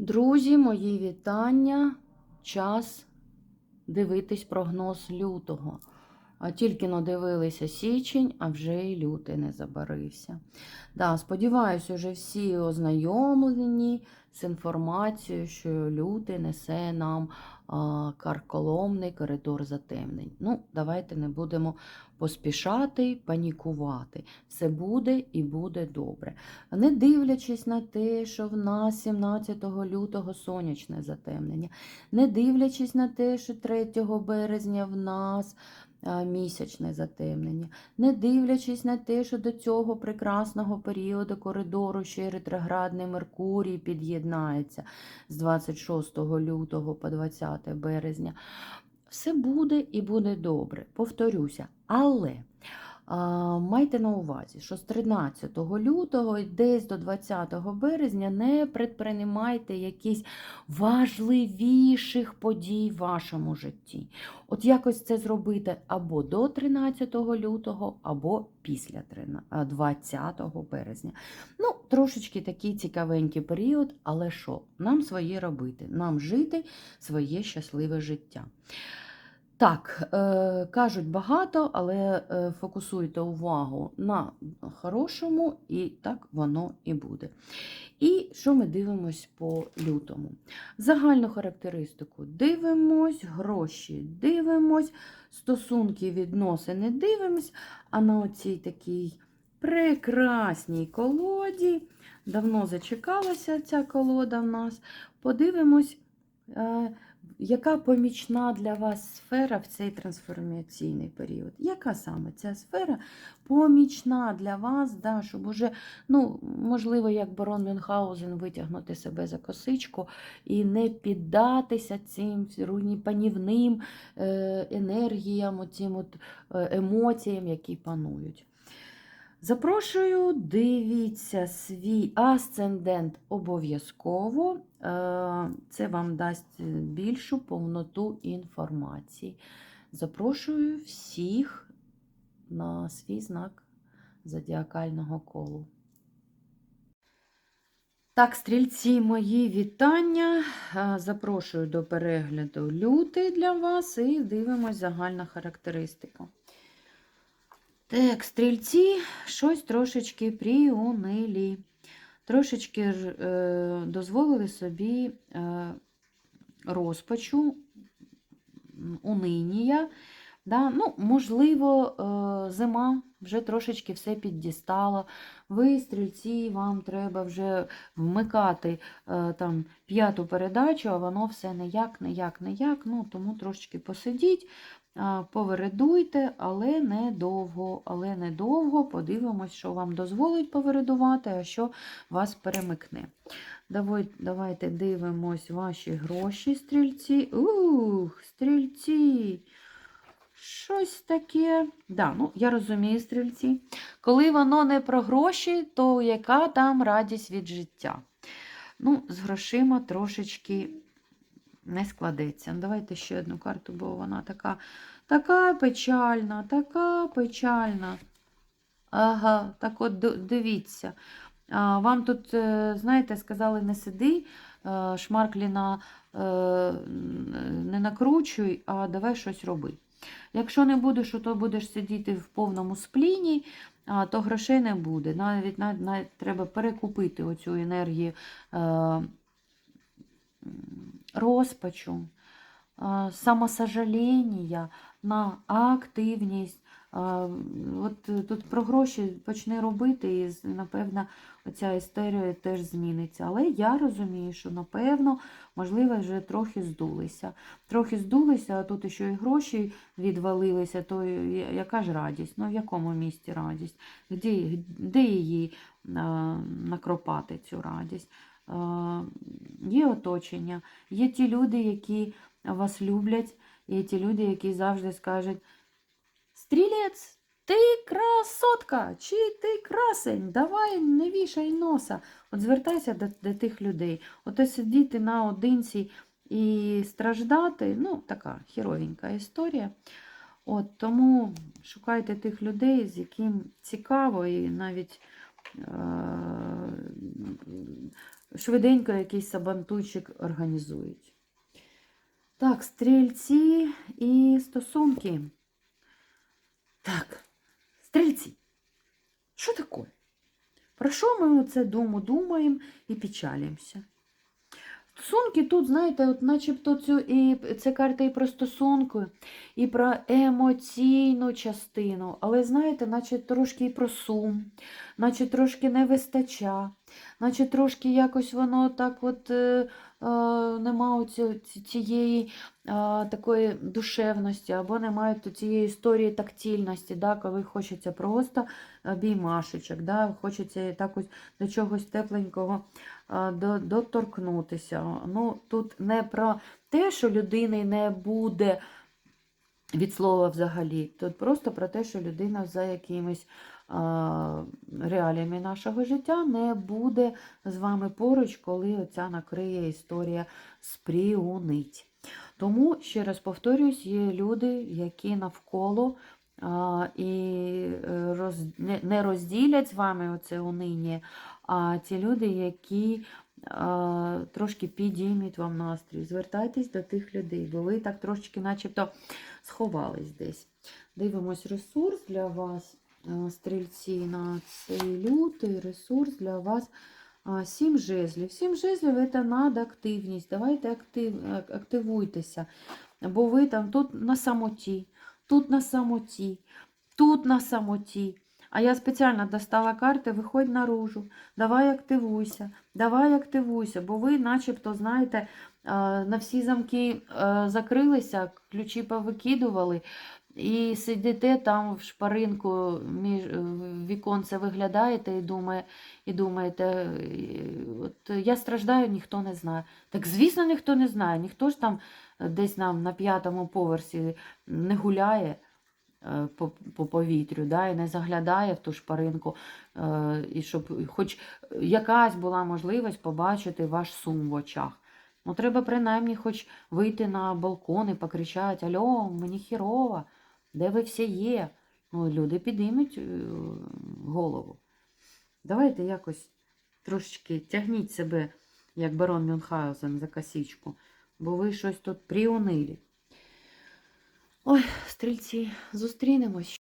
Друзі, мої вітання. Час дивитись прогноз лютого. А тільки надивилися січень, а вже і лютий не забарився. Да, сподіваюся, вже всі ознайомлені з інформацією, що лютий несе нам а, карколомний коридор затемнень. Ну, давайте не будемо поспішати, панікувати. Все буде і буде добре. Не дивлячись на те, що в нас 17 лютого сонячне затемнення, не дивлячись на те, що 3 березня в нас місячне затемнення, не дивлячись на те, що до цього прекрасного періоду коридору ще ретроградний Меркурій під'єднається з 26 лютого по 20 березня. Все буде і буде добре, повторюся. Але майте на увазі, що з 13 лютого десь до 20 березня не предприймайте якісь важливіших подій в вашому житті. От якось це зробити або до 13 лютого, або після 20 березня. Ну, трошечки такий цікавенький період, але що? Нам своє робити, нам жити своє щасливе життя. Так, е, кажуть багато, але е, фокусуйте увагу на хорошому, і так воно і буде. І що ми дивимось по лютому? Загальну характеристику дивимось, гроші дивимось, стосунки, відносини дивимось, а на оцій такій прекрасній колоді, давно зачекалася ця колода в нас, подивимось. е, яка помічна для вас сфера в цей трансформаційний період? Яка саме ця сфера помічна для вас, да, щоб уже, ну, можливо, як барон Мюнхгаузен витягнути себе за косичку і не піддатися цим панівним е, енергіям, оцим от е, емоціям, які панують. Запрошую, дивіться свій асцендент обов'язково. Е, Це вам дасть більшу повноту інформації. Запрошую всіх на свій знак зодіакального колу. Так, стрільці, мої вітання. Е, Запрошую до перегляду лютий для вас і дивимось загальна характеристика. Так, стрільці щось трошечки пріунилі. Трошечки е, дозволили собі е, розпачу, унинія. Да? Ну, можливо, е, зима вже трошечки все піддістала. Ви, стрільці, вам треба вже вмикати е, там п'яту передачу, а воно все ніяк, ніяк, ніяк. Ну, тому трошечки посидіть, Повередуйте, але недовго, але недовго. Подивимось, що вам дозволить повередувати, а що вас перемикне. Давай, давайте дивимось ваші гроші, стрільці. Ух, стрільці. Щось таке. Да, ну, я розумію, стрільці. Коли воно не про гроші, то яка там радість від життя? Ну, з грошима трошечки не складеться. Ну, Давайте ще одну карту, бо вона така, така печальна, така печальна. Ага, так от дивіться. Вам тут, е, знаєте, сказали, не сиди, е, шмарклі е, не накручуй, а давай щось роби. Якщо не будеш, то будеш сидіти в повному спліні, то грошей не буде. Навіть, навіть, навіть треба перекупити оцю енергію розпачу, е, самосожаління на активність. Е, От е, тут про гроші почни робити, і напевно оця історія теж зміниться. Але я розумію, що напевно, можливо, вже трохи здулися. Трохи здулися, а тут ще і гроші відвалилися, то яка ж радість? Ну в якому місці радість? Де, де її накропати, цю радість? Є оточення, є ті люди, які вас люблять, є ті люди, які завжди скажуть: Стрілець, ти красотка, чи ти красень, давай не вішай носа. От звертайся до, до тих людей. Ото сидіти наодинці і страждати, ну, така хіровенька історія. От, тому шукайте тих людей, з яким цікаво, і навіть е- швиденько якийсь сабантуйчик організують. Так, стрільці і стосунки. Так, стрільці. Що таке? Про що ми оце думу думаємо і печалимося? Стосунки тут, знаєте, от начебто цю, і це карта і про стосунки, і про емоційну частину, але знаєте, наче трошки і про сум, наче трошки не вистача, наче трошки якось воно так от е, е, нема цієї е, такої душевності, або немає цієї історії тактильності, да, коли хочеться просто обіймашечок, да, хочеться так до чогось тепленького а, до- доторкнутися. Ну, тут не про те, що людини не буде від слова взагалі. Тут просто про те, що людина за якимись а, реаліями нашого життя не буде з вами поруч, коли оця накриє історія спріунить. Тому, ще раз повторюсь, є люди, які навколо а, і е, роз, не, не розділять з вами оце унині, а ті люди, які а, трошки підіймуть вам настрій. Звертайтесь до тих людей, бо ви так трошечки начебто сховались десь. Дивимось ресурс для вас, стрільці, на цей лютий ресурс для вас. Сім жезлів. Сім жезлів це надактивність. Давайте актив, активуйтеся. Бо ви там тут на самоті, тут на самоті, тут на самоті. А я спеціально достала карти, виходь наружу, давай активуйся, давай активуйся, бо ви начебто, знаєте, на всі замки закрилися, ключі повикидували, і сидите там в шпаринку, між в віконце виглядаєте і, думає, і думаєте, е, от я страждаю, ніхто не знає. Так звісно, ніхто не знає, ніхто ж там десь нам на п'ятому поверсі не гуляє е, по, по повітрю, да, і не заглядає в ту шпаринку, е, і щоб хоч якась була можливість побачити ваш сум в очах. Ну, треба принаймні хоч вийти на балкон і покричати Альо, мені хірово, де ви всі є? Ну, люди підіймуть е, голову. Давайте якось трошечки тягніть себе, як барон Мюнхгаузен, за косичку, бо ви щось тут приунили. Ой, стрільці, зустрінемось.